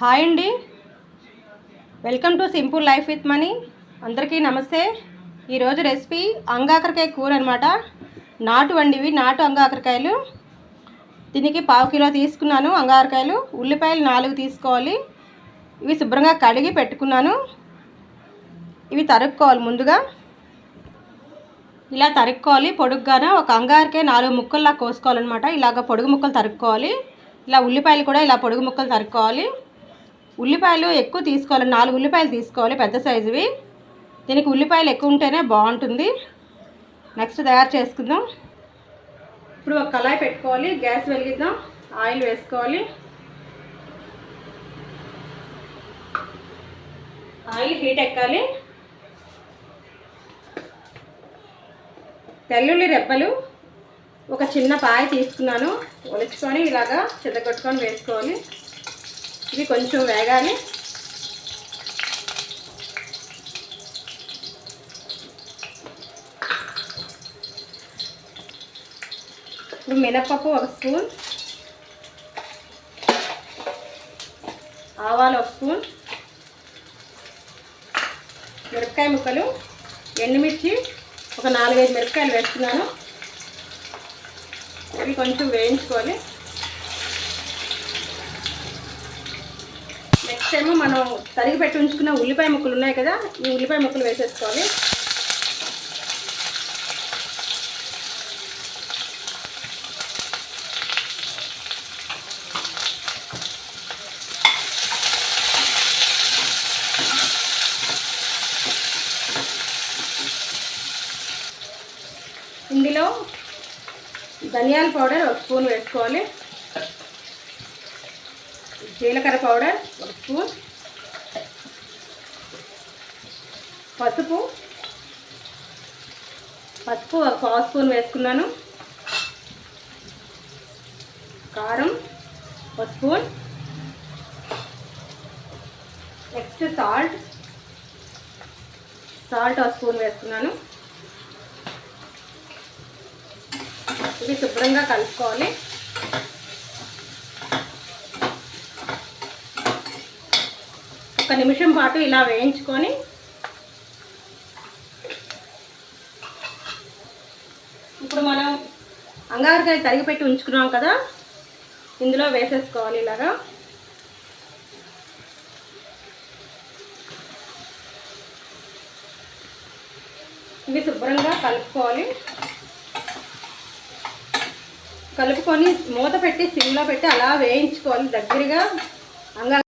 Hi అండి. Welcome to simple life with Mani. అందరికీ నమస్తే. ఈరోజు రెసిపీ అంగాకరకాయ కూర అనమాట నాటు వండివి నాటు అంగాకరకాయలు. దీనికి పావు కిలో తీసుకున్నాను అంగాకరకాయలు. ఉల్లిపాయలు నాలుగు తీసుకోవాలి. ఇవి శుభ్రంగా కడిగి పెట్టుకున్నాను. ఇవి తరుక్కోవాలి ముందుగా. ఇలా తరుక్కోవాలి. పొడుగ్గాన ఒక అంగారకాయ నాలుగు ముక్కల్లా కోసుకోవాలన్నమాట. ఇలాగ పొడుగు ముక్కలు తరుక్కోవాలి. ఇలా ఉల్లిపాయలు కూడా ఇలా పొడుగు ముక్కలు తరుక్కోవాలి. ఉల్లిపాయలు ఎక్కువ తీసుకోవాలి. నాలుగు ఉల్లిపాయలు తీసుకోవాలి పెద్ద సైజువి. దీనికి ఉల్లిపాయలు ఎక్కువ ఉంటేనే బాగుంటుంది. నెక్స్ట్ తయారు చేసుకుందాం. ఇప్పుడు ఒక కళాయి పెట్టుకోవాలి. గ్యాస్ వెలిగిద్దాం. ఆయిల్ వేసుకోవాలి. ఆయిల్ హీట్ ఎక్కాలి. తెల్లుల్లి రెబ్బలు. ఒక చిన్న పాయ తీసుకున్నాను. ఒలుచుకొని ఇలాగా చితగొట్టుకొని వేసుకోవాలి. ఇది కొంచెం వేగాలి. ఇప్పుడు మినప్పప్పు ఒక స్పూన్. ఆవాలు ఒక స్పూన్. మిరపకాయ ముక్కలు ఎండుమిర్చి ఒక నాలుగైదు మిరపకాయలు వేస్తున్నాను. ఇవి కొంచెం వేయించుకోవాలి. నెక్స్ట్ ఏమో మనం తరిగి పెట్టి ఉంచుకున్న ఉల్లిపాయ ముక్కలు ఉన్నాయి కదా ఈ ఉల్లిపాయ ముక్కలు వేసేసుకోవాలి. ఇందులో ధనియాల పౌడర్ ఒక స్పూన్ వేసుకోవాలి. జీలకర్ర పౌడర్ ఒక స్పూన్. పసుపు. పసుపు ఒక పావు స్పూన్ వేసుకున్నాను. కారం ఒక స్పూన్. నెక్స్ట్ సాల్ట్ సాల్ట్ ఒక స్పూన్ వేసుకున్నాను. ఇవి శుభ్రంగా కలుపుకోవాలి. ఒక నిమిషం పాటు ఇలా వేయించుకొని ఇప్పుడు మనం అంగారకాయ తరిగి పెట్టి ఉంచుకున్నాం కదా ఇందులో వేసేసుకోవాలి ఇలాగా. ఇవి శుభ్రంగా కలుపుకోవాలి. కలుపుకొని మూత పెట్టి సిమ్లో పెట్టి అలా వేయించుకోవాలి దగ్గరగా.